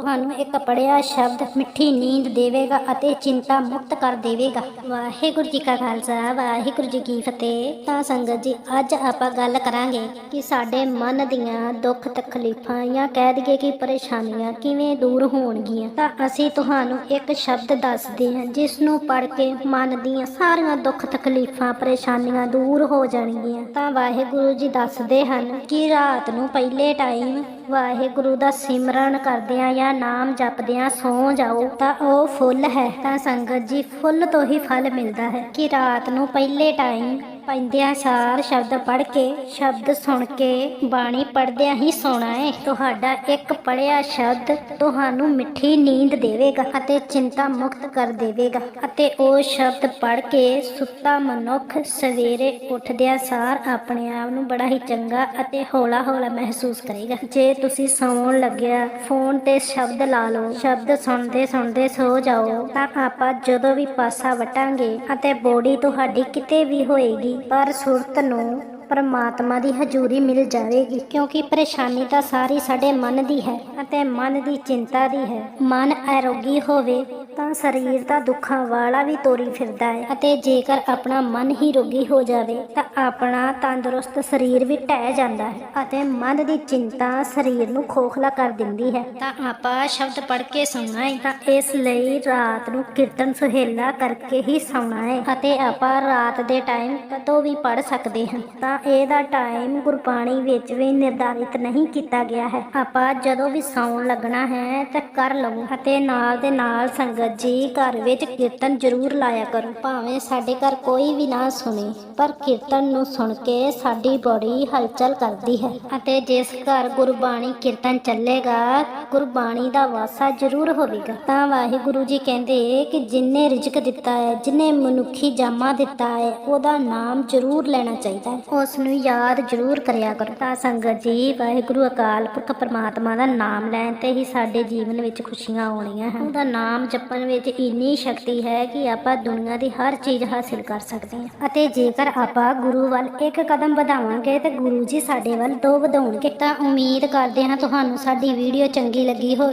ਤੁਹਾਨੂੰ ਇੱਕ ਪੜਿਆ ਸ਼ਬਦ ਮਿੱਠੀ ਨੀਂਦ ਦੇਵੇਗਾ ਅਤੇ ਚਿੰਤਾ ਮੁਕਤ ਕਰ ਦੇਵੇਗਾ। ਵਾਹਿਗੁਰੂ ਜੀ ਕਾ ਖਾਲਸਾ, ਵਾਹਿਗੁਰੂ ਜੀ ਕੀ ਫਤਿਹ। ਤਾਂ ਸੰਗਤ ਜੀ, ਅੱਜ ਆਪਾਂ ਗੱਲ ਕਰਾਂਗੇ ਕਿ ਸਾਡੇ ਮਨ ਦੀਆਂ ਦੁੱਖ ਤਕਲੀਫਾਂ ਜਾਂ ਕਹਿ ਦਈਏ ਕਿ ਪਰੇਸ਼ਾਨੀਆਂ ਕਿਵੇਂ ਦੂਰ ਹੋਣਗੀਆਂ। ਤਾਂ ਅਸੀਂ ਤੁਹਾਨੂੰ ਇੱਕ ਸ਼ਬਦ ਦੱਸਦੇ ਹਾਂ, ਜਿਸ ਨੂੰ ਪੜ੍ਹ ਕੇ ਮਨ ਦੀਆਂ ਸਾਰੀਆਂ ਦੁੱਖ ਤਕਲੀਫਾਂ, ਪਰੇਸ਼ਾਨੀਆਂ ਦੂਰ ਹੋ ਜਾਣਗੀਆਂ। ਤਾਂ ਵਾਹਿਗੁਰੂ ਜੀ ਦੱਸਦੇ ਹਨ ਕਿ ਰਾਤ ਨੂੰ ਪਹਿਲੇ ਟਾਈਮ ਵਾਹਿਗੁਰੂ ਦਾ ਸਿਮਰਨ ਕਰਦੇ ਕਰਦਿਆਂ ਜਾਂ ਨਾਮ ਜਪਦਿਆਂ ਸੌ ਜਾਓ, ਤਾਂ ਉਹ ਫੁੱਲ ਹੈ। ਤਾਂ ਸੰਗਤ ਜੀ, ਫੁੱਲ ਤੋਂ ਹੀ ਫਲ ਮਿਲਦਾ ਹੈ ਕਿ ਰਾਤ ਨੂੰ ਪਹਿਲੇ ਟਾਈਮ ਪੈਂਦਿਆਂ ਸਾਰ ਸ਼ਬਦ ਪੜ੍ਹ ਕੇ, ਸ਼ਬਦ ਸੁਣ ਕੇ ਬਾਣੀ ਪੜ੍ਹਦਿਆਂ ਹੀ ਸੌਣਾ ਹੈ ਤੁਹਾਡਾ ਇੱਕ ਪੜਿਆ ਸ਼ਬਦ ਤੁਹਾਨੂੰ ਮਿੱਠੀ ਨੀਂਦ ਦੇਵੇਗਾ ਅਤੇ ਚਿੰਤਾ ਮੁਕਤ ਕਰ ਦੇਵੇਗਾ ਅਤੇ ਉਹ ਸ਼ਬਦ ਪੜ੍ਹ ਕੇ ਸੁੱਤਾ ਮਨੁੱਖ ਸਵੇਰੇ ਉੱਠਦਿਆਂ ਸਾਰ ਆਪਣੇ ਆਪ ਨੂੰ ਬੜਾ ਹੀ ਚੰਗਾ ਅਤੇ ਹੌਲਾ ਹੌਲਾ ਮਹਿਸੂਸ ਕਰੇਗਾ। ਜੇ ਤੁਸੀਂ ਸੌਣ ਲੱਗਿਆ, ਫੋਨ ਤੇ ਸ਼ਬਦ ਲਾ ਲਓ, ਸ਼ਬਦ ਸੁਣਦੇ ਸੁਣਦੇ ਸੋ ਜਾਓ, ਤਾਂ ਆਪਾਂ ਜਦੋਂ ਵੀ ਪਾਸਾ ਵਟਾਂਗੇ ਅਤੇ ਬੋਡੀ ਤੁਹਾਡੀ ਕਿਤੇ ਵੀ ਹੋਏਗੀ ਪਰ ਸੁਰਤ ਨੂੰ ਪਰਮਾਤਮਾ ਦੀ ਹਜ਼ੂਰੀ ਮਿਲ ਜਾਵੇਗੀ, ਕਿਉਂਕਿ ਪਰੇਸ਼ਾਨੀ ਤਾਂ ਸਾਰੀ ਸਾਡੇ ਮਨ ਦੀ ਹੈ ਅਤੇ ਮਨ ਦੀ ਚਿੰਤਾ ਦੀ ਹੈ। ਮਨ ਅਰੋਗੀ ਹੋਵੇ ਤਾਂ ਸਰੀਰ ਤਾਂ ਦੁੱਖਾਂ ਵਾਲਾ ਵੀ ਤੋਰੀ ਫਿਰਦਾ ਹੈ। ਅਤੇ ਜੇਕਰ ਆਪਣਾ ਮਨ ਹੀ ਰੋਗੀ ਹੋ ਜਾਵੇ, ਤਾਂ ਆਪਣਾ ਤੰਦਰੁਸਤ ਸਰੀਰ ਵੀ ਢਹਿ ਜਾਂਦਾ ਹੈ ਅਤੇ ਮਨ ਦੀ ਚਿੰਤਾ ਸਰੀਰ ਨੂੰ ਖੋਖਲਾ ਕਰ ਦਿੰਦੀ ਹੈ। ਤਾਂ ਆਪਾਂ ਸ਼ਬਦ ਪੜ੍ਹ ਕੇ ਸੌਣਾ ਹੈ। ਤਾਂ ਇਸ ਲਈ ਰਾਤ ਨੂੰ ਕੀਰਤਨ ਸੁਹੇਲਾ ਕਰਕੇ ਹੀ ਸੌਣਾ ਹੈ ਅਤੇ ਆਪਾਂ ਰਾਤ ਦੇ ਟਾਈਮ ਕਦੋਂ ਵੀ ਪੜ੍ਹ ਸਕਦੇ ਹਾਂ। ਤਾਂ ਇਹਦਾ ਟਾਈਮ ਗੁਰਬਾਣੀ ਵਿੱਚ ਵੀ ਨਿਰਧਾਰਿਤ ਨਹੀਂ ਕੀਤਾ ਗਿਆ ਹੈ। ਆਪਾਂ ਜਦੋਂ ਵੀ ਸੌਣ ਲੱਗਣਾ ਹੈ ਤਾਂ ਕਰ ਲਵੋ ਅਤੇ ਨਾਲ ਦੇ ਨਾਲ ਸੰਗਤ ਜੀ, ਘਰ ਵਿੱਚ ਕੀਰਤਨ ਜ਼ਰੂਰ ਲਾਇਆ ਕਰੋ। ਭਾਵੇਂ ਸਾਡੇ ਘਰ ਕੋਈ ਵੀ ਨਾ ਸੁਣੇ, ਪਰ ਕੀਰਤਨ ਨੂੰ ਸੁਣ ਕੇ ਸਾਡੀ ਬੋਡੀ ਹਲਚਲ ਕਰਦੀ ਹੈ। ਅਤੇ ਜਿਸ ਘਰ ਗੁਰਬਾਣੀ ਕੀਰਤਨ ਚੱਲੇਗਾ, ਗੁਰਬਾਣੀ ਦਾ ਵਾਸਾ ਜ਼ਰੂਰ ਹੋਵੇਗਾ। ਤਾਂ ਵਾਹਿਗੁਰੂ ਜੀ ਕਹਿੰਦੇ ਕਿ ਜਿਨੇ ਰਿਜ਼ਕ ਦਿੱਤਾ ਹੈ, ਜਿਨੇ ਮਨੁੱਖੀ ਜਾਮਾ ਦਿੱਤਾ ਹੈ, ਉਹਦਾ ਨਾਮ ਜ਼ਰੂਰ ਲੈਣਾ ਚਾਹੀਦਾ ਹੈ। ਉਸ ਨੂੰ ਯਾਦ ਜ਼ਰੂਰ ਕਰਿਆ ਕਰੋ। ਤਾਂ ਸੰਗਤ ਜੀ, ਵਾਹਿਗੁਰੂ ਅਕਾਲ ਪੁਰਖ ਪਰਮਾਤਮਾ ਦਾ ਨਾਮ ਲੈਣ ਤੇ ਹੀ ਸਾਡੇ ਜੀਵਨ ਵਿੱਚ ਖੁਸ਼ੀਆਂ ਆਉਣੀਆਂ ਹਨ। ਉਹਦਾ ਨਾਮ ਜਪਣ ਵਿੱਚ ਇੰਨੀ ਸ਼ਕਤੀ ਹੈ ਕਿ ਆਪਾਂ ਦੁਨੀਆ ਦੀ ਹਰ ਚੀਜ਼ ਹਾਸਿਲ ਕਰ ਸਕਦੇ ਹਾਂ। ਅਤੇ ਜੇਕਰ ਆਪਾਂ ਗੁਰੂ ਵੱਲ ਇੱਕ ਕਦਮ ਵਧਾਵਾਂਗੇ ਤੇ ਗੁਰੂ ਜੀ ਸਾਡੇ ਵੱਲ ਦੋ ਵਧਾਉਣਗੇ, ਤਾਂ ਉਮੀਦ ਕਰਦੇ ਹਾਂ ਤੁਹਾਨੂੰ ਸਾਡੀ ਵੀਡੀਓ ਚੰਗੀ ਲੱਗੀ ਹੋਵੇ।